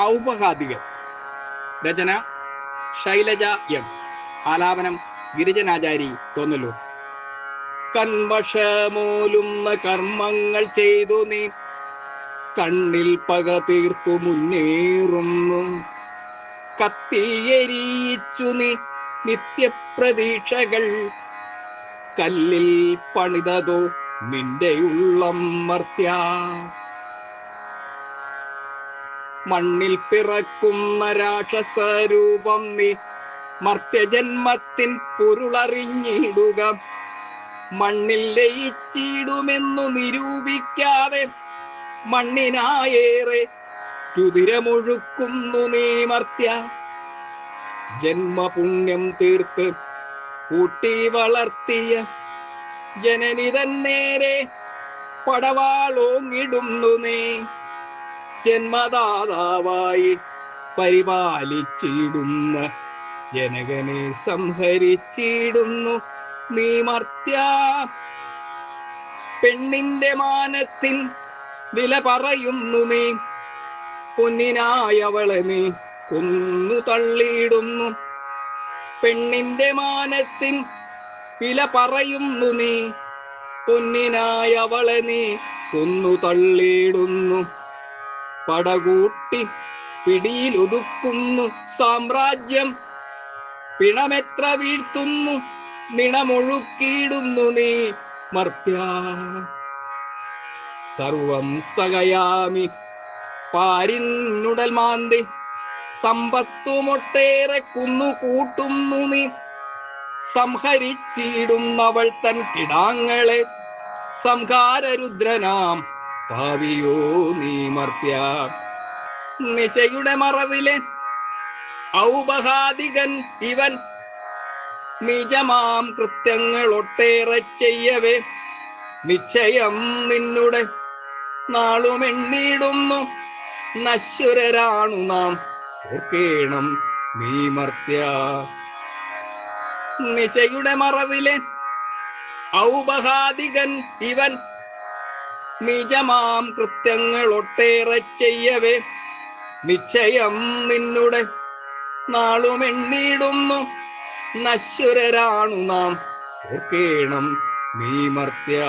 ഔപഹാദികൻ രചന Shailaja M. ആലാപനം ഗിരിജനാചാരി തോന്നലൂർ കൺവശമൂലുന്ന കർമ്മങ്ങൾ ചെയ്തു നീ. കണ്ണിൽ പക തീർത്തു മുന്നേറുന്നു. കത്തിയെരിയിച്ചു നീ നിത്യപ്രതീക്ഷകൾ. കല്ലിൽ പണിതതോ നിന്റെ ഉള്ളം മർത്യ മണ്ണിൽ പിറക്കുന്ന രാക്ഷസരൂപം നീ മർത്യജന്മത്തിൻ പൊരുളറിഞ്ഞിടുക. മണ്ണിൽ ലയിച്ചിടുമെന്നു നിരൂപിക്കാതെ മണ്ണിനായേറെ രുതിരമൊഴുക്കുന്നു നീ മർത്യ. ജന്മപുണ്യം തീർത്ത് കൂട്ടി വളർത്തിയ ജനനി നേരെ പടവാളോങ്ങിടുന്നു നീ. ജന്മദാതാവായി പരിപാലിച്ചിടുന്ന ജനകനെ സംഹരിച്ചിടുന്നു. നീ മർത്യ. പെണ്ണിന്റെ മാനത്തിൽ വില പറയുന്നു നീ. പൊന്നിനായവളെ നീ കൊന്നു തള്ളിയിടുന്നു. പെണ്ണിന്റെ മാനത്തിൽ വില പറയുന്നു നീ. പൊന്നിനായവളെ നീ കൊന്നു തള്ളിയിടുന്നു. പടകൂട്ടി പിടിയിലൊതുക്കുന്നു സാമ്രാജ്യം. പിണമെത്ര വീഴ്ത്തുന്നു നിണമൊഴുക്കിയിടുന്നു നീ മർത്യ. സർവം സകയാമി പാരിന്നുടൽ മാന്തി സമ്പത്തുമൊട്ടേറെ കുന്നു കൂട്ടുന്നു നീ. സംഹരിച്ചിടുന്നവൾ തൻ കിടാങ്ങളെ സംഹാരരുദ്രനാം. ഭാവിയോ നീ മർത്യ നിശയുടെ മറവിലെ ഔപഹാദികൻ ഇവൻ. നിജമാം കൃത്യങ്ങൾ ഒട്ടേറെ ചെയ്യവേ. നിശ്ചയം നിന്നുടെ നാളുമെണ്ണിടുന്നു നശ്വരരാണു നാം. ഓർക്കേണം നീ മർത്യ നിശയുടെ മറവിലെ ഔപഹാദികൻ ഇവൻ. നിജമാം കൃത്യങ്ങൾ ഒട്ടേറെ ചെയ്യവേ. നിശ്ചയം നിന്നുടെ നാളുമെണ്ണിടുന്നു നശ്വരരാണു നാം. ഓർക്കേണം നീ മർത്യ.